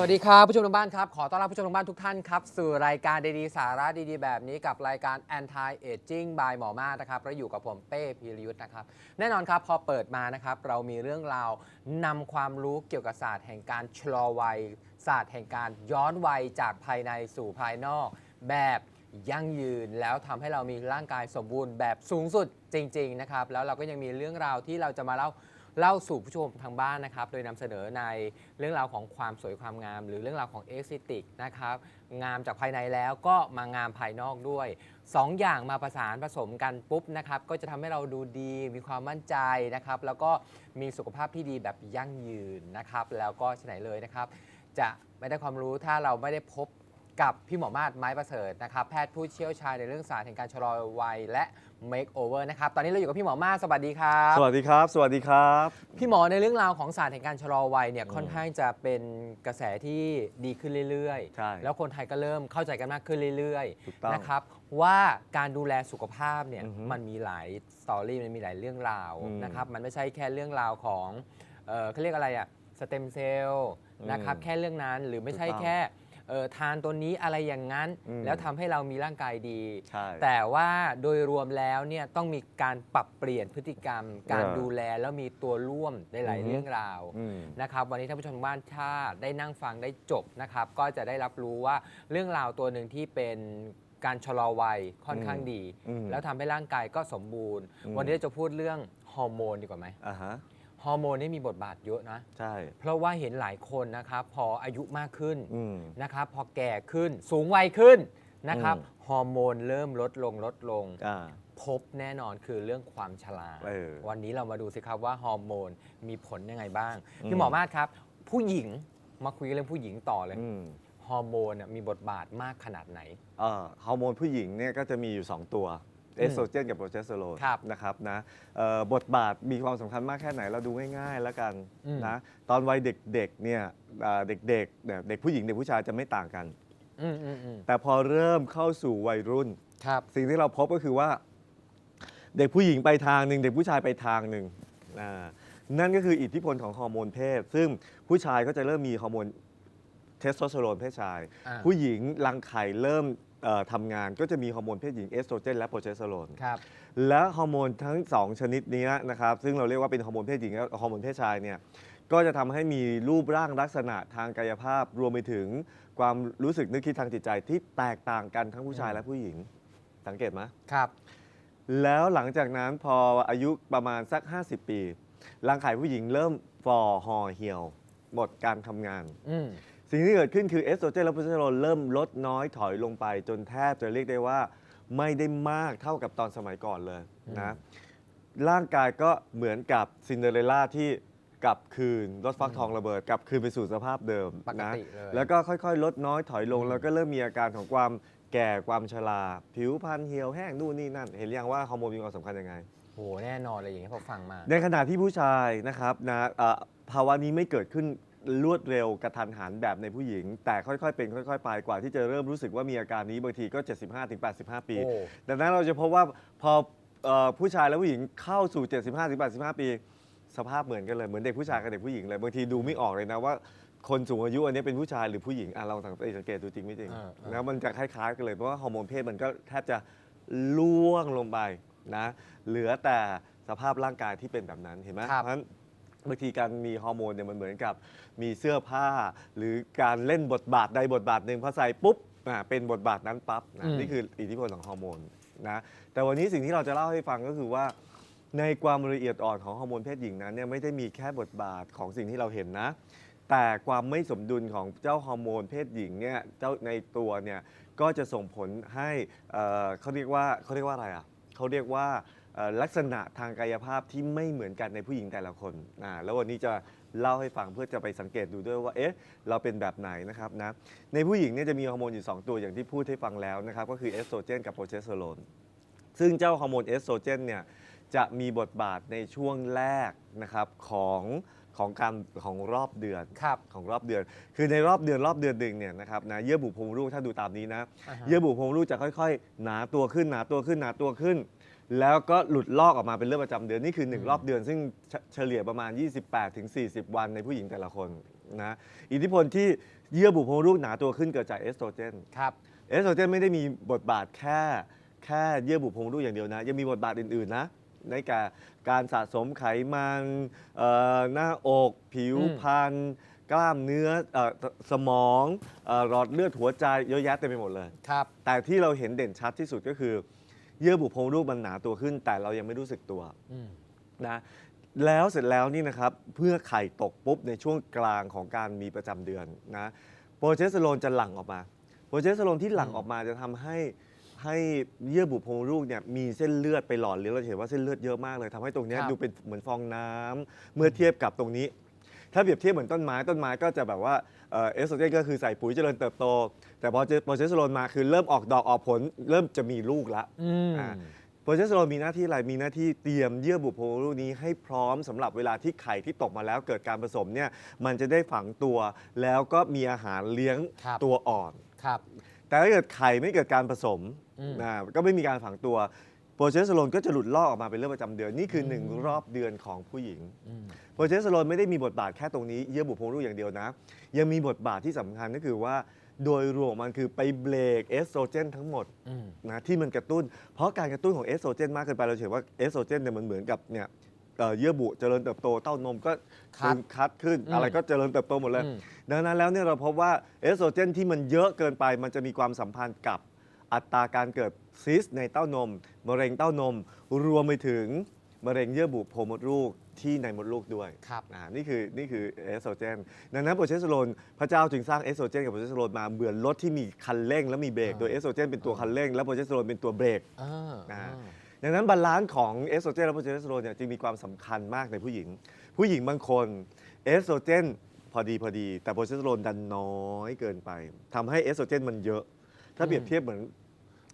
สวัสดีครับผู้ชมทางบ้านครับ ขอต้อนรับผู้ชมทางบ้านทุกท่านครับสู่รายการดีๆสาระดีๆ แบบนี้กับรายการ Anti Aging by หมอมานะครับแล้วอยู่กับผมเป้พีรยุทธ์นะครับแน่นอนครับพอเปิดมานะครับเรามีเรื่องราวนำความรู้เกี่ยวกับศาสตร์แห่งการชะลอวัย ศาสตร์แห่งการย้อนวัยจากภายในสู่ภายนอก แบบยั่งยืนแล้วทำให้เรามีร่างกายสมบูรณ์แบบสูงสุดจริง ๆ นะครับ แล้วเราก็ยังมีเรื่องราวที่เราจะมาเล่า เล่าสู่ผู้ชมทางบ้านนะครับ โดยนำเสนอในเรื่องราวของความสวยความงาม หรือเรื่องราวของเอสติกนะครับ งามจากภายในแล้วก็มางามภายนอกด้วยสองอย่างมาประสานผสมกันปุ๊บนะครับ ก็จะทำให้เราดูดีมีความมั่นใจนะครับ แล้วก็มีสุขภาพที่ดีแบบยั่งยืนนะครับ แล้วก็ที่ไหนเลยนะครับ จะไม่ได้ความรู้ถ้าเราไม่ได้พบ กับพี่หมอมาศไม้ประเสริฐนะครับแพทย์ผู้เชี่ยวชาญในเรื่องศาสตร์แห่งการชะลอวัยและ make over นะครับตอนนี้เราอยู่กับพี่หมอมาศสวัสดีครับ สวัสดีครับ สวัสดีครับ พี่หมอในเรื่องราวของศาสตร์แห่งการชะลอวัยเนี่ยอืมค่อนข้างจะเป็นกระแสที่ดีขึ้นเรื่อยใช่แล้วคนไทยก็เริ่มเข้าใจกันมากขึ้นเรื่อยถูกต้องนะครับว่าการดูแลสุขภาพเนี่ยอือฮึมันมีหลายสตอรี่มันมีหลายเรื่องราวอืมนะครับมันไม่ใช่แค่เรื่องราวของเอ่อเขาเรียกอะไรอะสเต็มเซลล์นะครับอืมแค่เรื่องนั้นหรือไม่ใช่ถูกต้อง แค่ เอ่อทานตัวนี้อะไรอย่างนั้น อืมแล้วทำให้เรามีร่างกายดี ใช่แต่ว่าโดยรวมแล้วเนี่ยต้องมีการปรับเปลี่ยนพฤติกรรม การเออดูแลแล้วมีตัวร่วมในหลายอือฮึ เรื่องราว อืม นะครับวันนี้ท่านผู้ชมทางบ้านถ้าได้นั่งฟังได้จบนะครับ ก็จะได้รับรู้ว่าเรื่องราวตัวหนึ่งที่เป็นการชะลอวัยค่อนข้างดี อืมแล้วทำให้ร่างกายก็สมบูรณ์ อืม วันนี้เราจะพูดเรื่องฮอร์โมนดีกว่าไหมอ่าฮะ ฮอร์โมนนี่มีบทบาทเยอะนะ ใช่ เพราะว่าเห็นหลายคนนะครับ พออายุมากขึ้นอืม นะครับ พอแก่ขึ้น สูงวัยขึ้นนะครับ อืม ฮอร์โมนเริ่มลดลงลดลง อ่า พบแน่นอนคือเรื่องความชราเออวันนี้เรามาดูสิครับว่าฮอร์โมนมีผลยังไงบ้าง อืม พี่หมอมาศครับ ผู้หญิงมาคุยเรื่องผู้หญิงต่อเลย อืมฮอร์โมนน่ะมีบทบาทมากขนาดไหน เอ่อฮอร์โมนผู้หญิงเนี่ยก็จะมีอยู่ 2 ตัว เอสโตรเจนกับโปรเจสเตอโรนครับนะครับนะเอ่อบทบาทมีความสำคัญมากแค่ไหนเราดูง่ายๆแล้วกันอืม นะตอนวัยเด็กๆเนี่ยอ่าเด็กๆเนี่ยเด็กผู้หญิงเด็กผู้ชายจะไม่ต่างกัน อืมอืมอืมแต่พอเริ่มเข้าสู่วัยรุ่น ครับ สิ่งที่เราพบก็คือว่า เด็กผู้หญิงไปทางหนึ่งเด็กผู้ชายไปทางหนึ่งอ่านั่นก็คืออิทธิพลของฮอร์โมนเพศ ซึ่งผู้ชายก็จะเริ่มมีฮอร์โมนเทสโทสเตอโรนเพศชาย อ่า ผู้หญิงรังไข่เริ่ม เอ่อทำงานก็จะมีฮอร์โมนเพศหญิงเอสโตรเจนและโปรเจสเตอโรน ครับ และฮอร์โมนทั้ง2ชนิดนี้นะครับ ซึ่งเราเรียกว่าเป็นฮอร์โมนเพศหญิงและฮอร์โมนเพศชายเนี่ยก็จะทำให้มีรูปร่างลักษณะทางกายภาพ รวมไปถึงความรู้สึกนึกคิดทางจิตใจที่แตกต่างกันทั้งผู้ชายอืมและผู้หญิง สังเกตไหมครับ แล้วหลังจากนั้นพออายุประมาณสัก 50 ปีร่างกายผู้หญิงเริ่มฟอห่อเหี่ยว หมดการทำงาน อืม สิ่งที่เกิดขึ้นคือเอสโตรเจนและโปรเจสเตอโรนเริ่มลดน้อยถอยลงไป จนแทบจะเรียกได้ว่าไม่ได้มากเท่ากับตอนสมัยก่อนเลยนะร่างกายก็เหมือนกับซินเดอเรลล่าที่กลับคืนรถฟักทองระเบิดกลับคืนไปสู่สภาพเดิมปกนะติเลย แล้วก็ค่อยๆ ลดน้อยถอยลงอืมแล้วก็เริ่มมีอาการของความแก่ความชราผิวพรรณเหี่ยวแห้งนู่นนี่นั่น เห็นยังว่าฮอร์โมนมีความสำคัญยังไง โหแน่นอนเลยอย่างนี้ยพอฟังมา ในขณะที่ผู้ชายนะครับนะเอ่อภาวะนี้ไม่เกิดขึ้น รวดเร็วกระทันหันแบบในผู้หญิง แต่ค่อยๆ เป็นค่อยๆ ไปกว่าที่จะเริ่มรู้สึกว่ามีอาการนี้บางทีก็ 75-85 ปี โอ้ ดังนั้นเราจะพบว่าพอเอ่อผู้ชายและผู้หญิงเข้าสู่ 75-85 ปี สภาพเหมือนกันเลย เหมือนเด็กผู้ชายกับเด็กผู้หญิงเลยบางทีดูไม่ออกเลยนะว่า คนสูงอายุอันนี้เป็นผู้ชายหรือผู้หญิงอะเราสังเกตสังเกตดูจริงไม่จริงเออเออนะมันจะคล้ายๆกันเลยเพราะว่าฮอร์โมนเพศมันก็แทบจะล่วงลงไปนะเหลือแต่สภาพร่างกายที่เป็นแบบนั้นเห็นไหมครับเพราะฉะนั้น บางทีการมีฮอร์โมนเนี่ยมันเหมือนกับมีเสื้อผ้า หรือการเล่นบทบาทใดบทบาทหนึ่งพอใส่ปุ๊บอะเป็นบทบาทนั้นปั๊บนะอืม นี่คืออิทธิพลของฮอร์โมนนะแต่วันนี้สิ่งที่เราจะเล่าให้ฟังก็คือว่า ในความละเอียดอ่อนของฮอร์โมนเพศหญิงนั้นเนี่ยไม่ได้มีแค่บทบาทของสิ่งที่เราเห็นนะ แต่ความไม่สมดุลของเจ้าฮอร์โมนเพศหญิงเนี่ยเจ้าในตัวเนี่ยก็จะส่งผลให้เอ่อเขาเรียกว่าเขาเรียกว่าอะไรอะเขาเรียกว่าเอ่อ ลักษณะทางกายภาพที่ไม่เหมือนกันในผู้หญิงแต่ละคนอ่าแล้ววันนี้จะเล่าให้ฟังเพื่อจะไปสังเกตดูด้วยว่า เอ๊ะ เราเป็นแบบไหนนะครับนะ ในผู้หญิงเนี่ยจะมีฮอร์โมนอยู่ 2 ตัวอย่างที่พูดให้ฟังแล้วนะครับ ก็คือเอสโตรเจนกับโปรเจสเตอโรน ซึ่งเจ้าฮอร์โมนเอสโตรเจนเนี่ยจะมีบทบาทในช่วงแรกนะครับของของการของรอบเดือนครับของรอบเดือน คือในรอบเดือนรอบเดือนหนึ่งเนี่ยนะครับนะเยื่อบุโพรงมดลูกถ้าดูตามนี้นะอ่าฮะเยื่อบุโพรงมดลูกจะค่อยๆ หนาตัวขึ้นหนาตัวขึ้นหนาตัวขึ้น แล้วก็หลุดลอกออกมาเป็นเลือดประจำเดือนนี่คือ 1 รอบเดือน ซึ่งเฉเฉลี่ยประมาณ 28-40 วันในผู้หญิงแต่ละคนนะอิทธิพลที่เยื่อบุโพรงลูกหนาตัวขึ้นเกิดจากเอสโตรเจน ครับ เอสโตรเจนไม่ได้มีบทบาทแค่แค่เยื่อบุโพรงลูกอย่างเดียวนะ ยังมีบทบาทอื่น ๆ นะ ในการการสะสมไขมันเอ่อหน้าอก ผิวอืม พรรณกล้ามเนื้อเออสสมองเออหลอดเลือดหัวใจเยอะแยะเต็มไปหมดเลย ครับ แต่ที่เราเห็นเด่นชัดที่สุดก็คือ เยื่อบุโพรงลูกมันหนาตัวขึ้น แต่เรายังไม่รู้สึกตัวอืม นะแล้วเสร็จแล้วนี่นะครับเพื่อไข่ตกปุ๊บในช่วงกลางของการมีประจำเดือนนะโปรเจสเตอโรนจะหลั่งออกมา โปรเจสเตอโรนที่หลั่งอืมออกมาจะทำให้ให้เยื่อบุโพรงลูกเนี่ยมีเส้นเลือดไปหล่อเลี้ยงเราจะเห็นว่าเส้นเลือดเยอะมากเลยทำให้ตรงเนี้ยดูเป็นเหมือนฟองน้ำเมื่อเทียบกับตรงนี้ ถ้าเปรียบเทียบเหมือนต้นไม้ต้นไม้ก็จะแบบว่าเอ่อเอสโตรเจนก็คือใส่ปุ๋ยเจริญเติบโต แต่พอเจโปรเจสเตอโรนมาคือเริ่มออกดอกออกผล เริ่มจะมีลูกละอืม อ่าโปรเจสเตอโรนมีหน้าที่อะไรมีหน้าที่เตรียมเยื่อบุโพรงลูกนี้ให้พร้อมสำหรับเวลาที่ไข่ที่ตกมาแล้วเกิดการผสมเนี่ยมันจะได้ฝังตัวแล้วก็มีอาหารเลี้ยงครับ ตัวอ่อน ครับ แต่ถ้าเกิดไข่ไม่เกิดการผสมอืม นะก็ไม่มีการฝังตัว โปรเจสเตอโรนก็จะหลุดลอกออกมาเป็นเรื่องประจำเดือน นี่คือหนึ่งอืมรอบเดือนของผู้หญิงอืมโปรเจสเตอโรนไม่ได้มีบทบาทแค่ตรงนี้เยื่อบุโพรงลูกอย่างเดียวนะ ยังมีบทบาทที่สำคัญก็คือว่า โดยรวมของมันคือไปเบรกเอสโตรเจนทั้งหมดอืมนะที่มันกระตุ้น เพราะการกระตุ้นของเอสโตรเจนมากเกินไปเราจะเห็นว่าเอสโตรเจนเนี่ยมันเหมือนกับเนี่ยเอ่อเยื่อบุเจริญเติบโตเต้านมก็คัดตึงคัดขึ้นอืมอะไรก็เจริญเติบโตหมดเลยอืมดังนั้นแล้วเนี่ยเราพบว่าเอสโตรเจนที่มันเยอะเกินไปมันจะมีความสัมพันธ์กับอัตราการเกิด ซิสต์ในเต้านม มะเร็งเต้านม รวมไปถึงมะเร็งเยื่อบุโพรงมดลูกที่ในมดลูกด้วยครับ อ่านี่คือนี่คือเอสโตรเจนดังนั้นโปรเจสเตอโรนพระเจ้าจึงสร้างเอสโตรเจนกับโปรเจสเตอโรนมาเหมือนรถที่มีคันเร่ง และมีเบรกอ่าโดยเอสโตรเจนเป็นตัวคันเร่ง และโปรเจสเตอโรนเป็นตัวเบรก อ่าอ่า อ่า ดังนั้นบาลานซ์ของเอสโตรเจนและโปรเจสเตอโรนเนี่ยจึงมีความสำคัญมากในผู้หญิง ผู้หญิงบางคนเอสโตรเจนพอดีพอดี แต่โปรเจสเตอโรนดันน้อยเกินไปทำให้เอสโตรเจนมันเยอะ ถ้าเปรียบเทียบเหมือน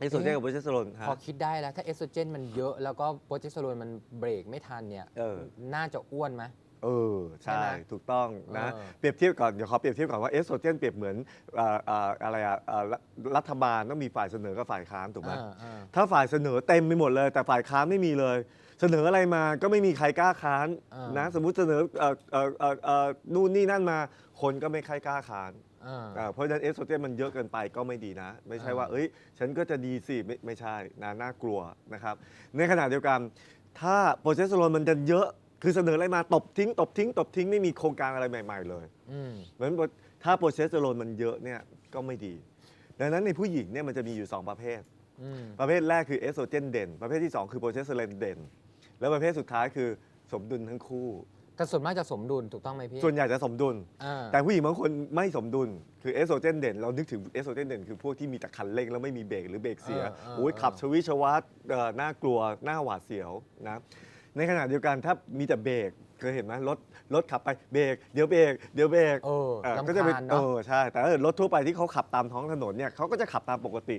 เอสโตรเจนกับโปรเจสเตอโรนฮะพอคิดได้แล้วถ้าเอสโตรเจนมันเยอะแล้วก็โปรเจสเตอโรนมันเบรกไม่ทันเนี่ยเออ น่าจะอ้วนไหม เออ ใช่ใช่ไหมถูกต้องนะเออเปรียบเทียบก่อนเดี๋ยวขอเปรียบเทียบก่อนว่าเอสโตรเจนเปรียบเหมือนเอ่อเอ่ออะไรอะเอ่อรัฐรัฐบาลต้องมีฝ่ายเสนอกับฝ่ายค้านถูกไหมอ่าอ่า ถ้าฝ่ายเสนอเต็มไปหมดเลย แต่ฝ่ายค้านไม่มีเลย เสนออะไรมาก็ไม่มีใครกล้าค้านอ่าน นะสมมุติเสนอเอ่อเอ่อเอ่อเอ่อนู่นนี่นั่นมา คนก็ไม่ใครกล้าค้าน อ่า อ่าเพราะฉะนั้นเอสโตรเจนมันเยอะเกินไปก็ไม่ดีนะ ไม่ใช่ว่าอ่า เอ้ย ฉันก็จะดีสิไม่ไม่ใช่นะน่ากลัวนะครับ ในขณะเดียวกัน ถ้าโปรเจสเตอโรนมันจะเยอะคือเสนออะไรมาตบทิ้ง ตบทิ้ง ตบทิ้งไม่มีโครงการอะไรใหม่ ๆ เลยอืมเหมือนถ้าโปรเจสเตอโรนมันเยอะเนี่ยก็ไม่ดี ดังนั้นในผู้หญิงเนี่ยมันจะมีอยู่ 2 ประเภท อืม ประเภทแรกคือเอสโตรเจนเด่น ประเภทที่ 2 คือโปรเจสเตอโรนเด่น แล้วประเภทสุดท้ายคือสมดุลทั้งคู่ แต่ส่วนมากจะสมดุลถูกต้องไหมพี่ส่วนใหญ่จะสมดุลอ่าแต่ผู้หญิงบางคนไม่สมดุล คือเอสโตรเจนเด่น เรานึกถึงเอสโตรเจนเด่นคือพวกที่มีแต่คันเร่งแล้วไม่มีเบรกหรือเบรกเสียเออเออโอ้ยเออขับชวิชวัตเอ่อน่ากลัวหน้าหวาดเสียวนะ ในขณะเดียวกันถ้ามีแต่เบรกเคยเห็นไหมรถรถขับไปเบรกเดี๋ยวเบรกเดี๋ยวเบรก เออเอ่อลำก็จะเป็นคาญเอเนาะอใช่ แต่ถ้าเกิดรถทั่วไปที่เขาขับตามท้องถนนเนี่ยเขาก็จะขับตามปกติ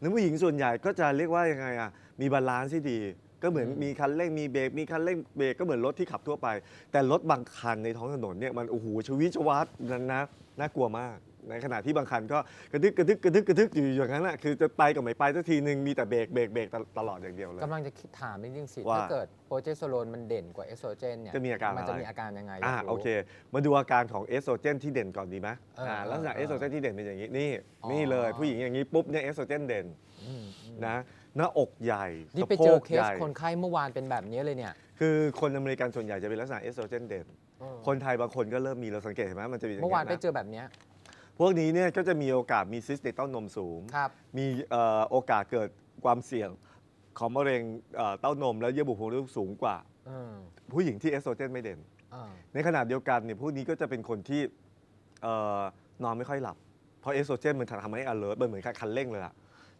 นั้นผู้หญิงส่วนใหญ่ก็จะเรียกว่ายังไงอะมีบาลานซ์ที่ดี ก็เหมือนอืมมีคันเร่งมีเบรกมีคันเร่งเบรกก็เหมือนรถที่ขับทั่วไป แต่รถบางคันในท้องถนนเนี่ยมันโอ้โหชวิชวัตนั้นนะน่ากลัวมาก ในขณะที่บางคันก็กระดึกกระดึกกระดึกกระดึกอยู่อย่างนั้นแหะคือจะไปกับไม่ไปสักทีหนึ่งมีแต่เบรกเบรกเบรกตลอดอย่างเดียวเลย กำลังจะคิดถามนิดนึงสิ ว่า ถ้าเกิดโปรเจสเตอโรนมันเด่นกว่าเอสโตรเจนเนี่ยจะมีอาการมันจะอะไรมีอาการยังไงอ่ายากรู้ โอเค มาดูอาการของเอสโตรเจนที่เด่นก่อนดีไหมเอออ่าลักษณะเออเอสโตรเจนที่เด่นเป็นอย่างนี้นี่อ๋อ นี่เลยผู้หญิงอย่างนี้ปุ๊บเนี่ยเอสโตรเจนเด่น อืมอืม นะ หน้าอกใหญ่นี่ไปสะโพเจอกเคใหสญ่คนไข้เมื่อวานเป็นแบบนี้เลยเนี่ย คือคนอเมริกันส่วนใหญ่จะเป็นลักษณะเอสโตรเจนเด่นเออคนไทยบางคนก็เริ่มมีเราสังเกตเห็นไหมมันจะมีอย่างเมื่อวานไปนะเจอแบบเนี้ยพวกนี้เนี่ยก็จะมีโอกาสมีซิสต์ในเต้านมสูงครับมีเอ่อโอกาสเกิดความเสี่ยงของมะเร็งเอ่อเต้านม และเยื่อบุโพรงลูกสูงกว่าเออผู้หญิงที่เอสโตรเจนไม่เด่นเออในขณะเดียวกันเนี่ยพวกนี้ก็จะเป็นคนที่เอ่อนอนไม่ค่อยหลับ เพราะเอสโตรเจนมันทำให้ alert มันเหมือนกับคันเร่งเลยอะ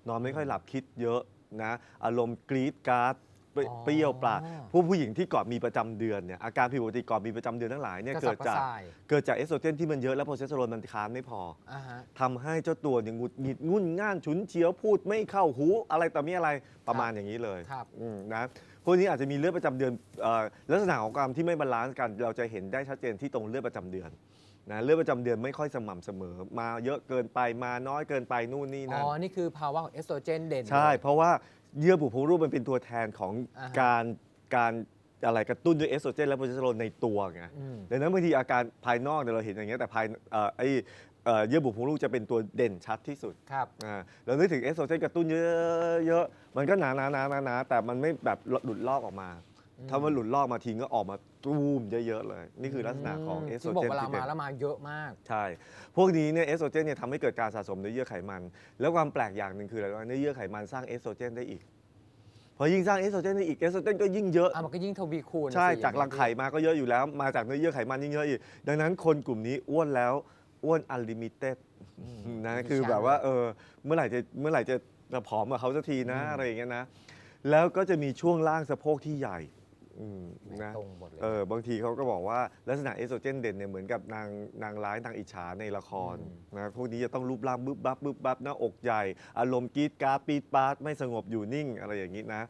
นอนไม่ค่อยหลับคิดเยอะ นะอารมณ์กรีดกราร์ดเปรี้อ๋อ เปรี้ยวปราดผู้ผู้หญิงที่ก่อนมีประจำเดือนเนี่ยอาการผิดปกติก่อนมีประจำเดือนทั้งหลายเนี่ยกระเกิสับดกระจากส่ายเกิดจากเอสโตรเจนที่มันเยอะแล้วโปรเจสเตอโรนมันค้านไม่พอ อ่าฮะ ทำให้เจ้าตัวเนี่ยหงุดหงิดงุ่นง่านฉุนเฉียวพูดไม่เข้าหูอะไรต่อมีอะไรประมาณอย่างนี้เลยครับ อืมนะพวกนี้อาจจะมีเลือดประจำเดือนเอ่อลักษณะของการที่ไม่บาลานซ์กัน เราจะเห็นได้ชัดเจนที่ตรงเลือดประจำเดือน นะเลือดประจำเดือนไม่ค่อยสม่ำเสมอ มาเยอะเกินไปมาน้อยเกินไปนู่นนี่อ๋นั่น อ นี่คือภาวะของเอสโตรเจนเด่น ใช่เลยเพราะว่าเยื่อบุโพรงรูปมันเป็นตัวแทนของอ่าฮะ การการอะไรกระตุ้นด้วยเอสโตรเจนและโปรเจสเตอโรนในตัวไงอืม ดังนั้นบางทีอาการภายนอกเนี่ยเราเห็นอย่างเงี้ยแต่ภายเอ่อไอเอ่อ่อเยื่อบุโพรงลูกจะเป็นตัวเด่นชัดที่สุดครับ อ่าเรานึกถึงเอสโตรเจนกระตุ้นเยอะๆมันก็หนาๆๆๆๆแต่มันไม่แบบหลุดลอกออกมาอืมถ้ามันหลุดลอกมาทิ้งก็ออกมา ตูมเยอะๆเลย นี่คือลักษณะของเอสโตรที่บอกเจนเวลาที่เด่มานแล้วมาเยอะมาก ใช่ พวกนี้เนี่ยเอสโตรเจนเนี่ยทำให้เกิดการสะสมเนื้อเยื่อไขมัน แล้วความแปลกอย่างหนึ่งคืออะไรว่าเนื้อเยื่อไขมันสร้างเอสโตรเจนได้อีก พอยิ่งสร้างเอสโตรเจนได้อีกเอสโตรเจนก็ยิ่งเยอะ อะมันก็ยิ่งทวีคูณใช่ สิจากรังไข่มาก็เยอะอยู่แล้ว มาจากเนื้อเยื่อไขมันยิ่งเยอะอีก ดังนั้นคนกลุ่มนี้อ้วนแล้วอ้วนอันลิมิเต็ดนะคือแบบว่าเออเมื่อไหร่จะเมื่อไหร่จะจะผอมกับเขาสักทีนะอะไรอย่างเงี้ยนะ แล้วก็จะมีช่วงล่างสะโพกที่ใหญ่ อืมนะตรงหมดเลยเออบางทีเขาก็บอกว่าลักษณะเอสโตรเจนเด่นเนี่ยเหมือนกับนางนางร้ายนางอิจฉาในละครอืมนะพวกนี้จะต้องรูปร่างบึ๊บบับบึ๊บบับหน้าอกใหญ่ อารมณ์กรีดกราดปีดปาดไม่สงบอยู่นิ่งอะไรอย่างนี้นะ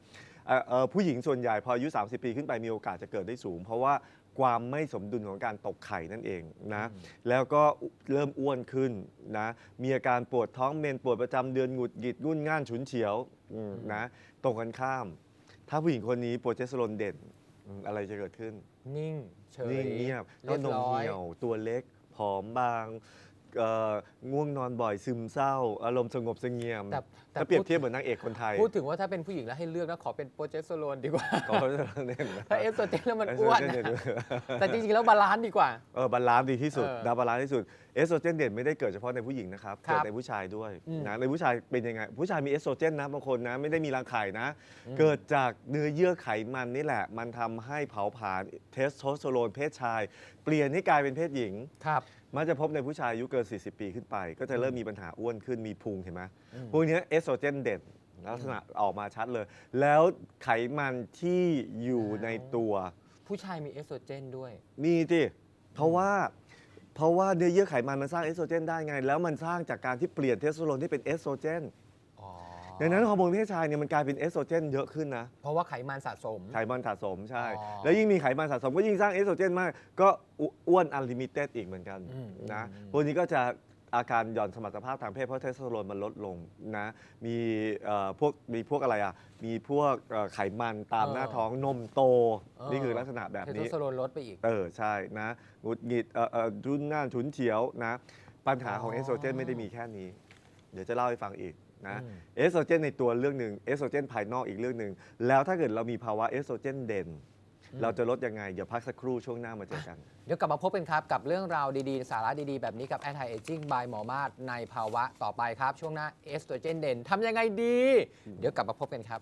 เอ่อเอ่อผู้หญิงส่วนใหญ่พออายุ 30 ปีขึ้นไปมีโอกาสจะเกิดได้สูง เพราะว่าความไม่สมดุลของการตกไข่นั่นเองนะแล้วก็เริ่มอ้วนขึ้นนะมีอาการปวดท้องเมนปวดประจำเดือนหงุดหงิดงุ่นง่านฉุนเฉียวอืมนะตรงกันข้าม ถ้าผู้หญิงคนนี้โปรเจสเตอโรนเด่น อืมอะไรจะเกิดขึ้นนิ่งเฉยนิ่งเงียบเรีแล้วยบนมร้อยเหี่ยวตัวเล็กผอมบาง เอ่อง่วงนอนบ่อยซึมเศร้า อารมณ์สงบเสงี่ยมแต่แต่ถ้าเปรียบพูด เทียบเหมือนนางเอกคนไทยพูดถึงว่าถ้าเป็นผู้หญิงแล้วให้เลือกนะขอเป็นโปรเจสเตอโรนดีกว่าก็จะเน้นนะถ้าเอสโตรเจนแล้วมันเอสอ้โตวรนเจนเด่นแต่จริงๆแล้วบาลานซ์ดีกว่า เออบาลานซ์ดีที่สุดเออดาวบาลานซ์ที่สุดเอสโตรเจนเด่นไม่ได้เกิดเฉพาะในผู้หญิงนะครับครับเกิดในผู้ชายด้วยอืม นะในผู้ชายเป็นยังไง ผู้ชายมีเอสโตรเจนนะบางคนนะไม่ได้มีรังไข่นะอืมเกิดจากเนื้อเยื่อไขมันนี่แหละ มันทำให้เผาผลาญเทสโทสเตอโรนเพศชาย เปลี่ยนให้กลายเป็นเพศหญิง ครับ มักจะพบในผู้ชายอายุเกิน 40 ปีขึ้นไป ก็จะเริ่มมีปัญหาอ้วนขึ้นมีพุงเห็นไหมอืมพวกเนี้ยเอสโตรเจนเด่นลักษณะออกมาชัดเลย แล้วไขมันที่อยู่ในตัว ผู้ชายมีเอสโตรเจนด้วย มีที่เพราะว่าเพราะว่าเนื้อเยื่อไขมันมันสร้างเอสโตรเจนได้ไง แล้วมันสร้างจากการที่เปลี่ยนเทสโทสเตอโรนที่เป็นเอสโตรเจนอ๋อ ดังนั้นฮอร์โมนเพศชายเนี่ยมันกลายเป็นเอสโตรเจนเยอะขึ้นนะ เพราะว่าไขมันสะสม ไขมันสะสมใช่ อ๋อแล้วยิ่งมีไขมันสะสมก็ยิ่งสร้างเอสโตรเจนมาก ก็อ้วนอันลิมิเต็ดอีกเหมือนกันอืมนะอืม พวกนี้ก็จะอาการหย่อนสมรรถภาพทางเพศเพราะเทสโทสเตอโรนมันลดลงนะมีเอ่อพวกมีพวกอะไรอะมีพวกเอ่อไขมันตามหน้าท้องนมโตนี่คือลักษณะแบบเทสโทนี้ สเตอโรนลดไปอีก เออ ใช่นะหงุดหงิดเอ่อเอ่อรุนง่านฉุนเฉียวนะ ปัญหาของอ๋อ เอสโตรเจนไม่ได้มีแค่นี้ เดี๋ยวจะเล่าให้ฟังอีก นะเอสโตรเจนในตัวเรื่องหนึ่งเอสโตรเจนภายนอกอีกเรื่องหนึ่งแล้วถ้าเกิดเรามีภาวะเอสโตรเจนเด่น เราจะลดยังไง เดี๋ยวพักสักครู่ช่วงหน้ามาเจอกัน เดี๋ยวกลับมาพบกันครับ กับเรื่องราวดีๆ สาระดีๆ แบบนี้กับ anti aging by หมอมาศในภาวะต่อไปครับ ช่วงหน้าเอสโตรเจนเด่นทำยังไงดี เดี๋ยวกลับมาพบกันครับ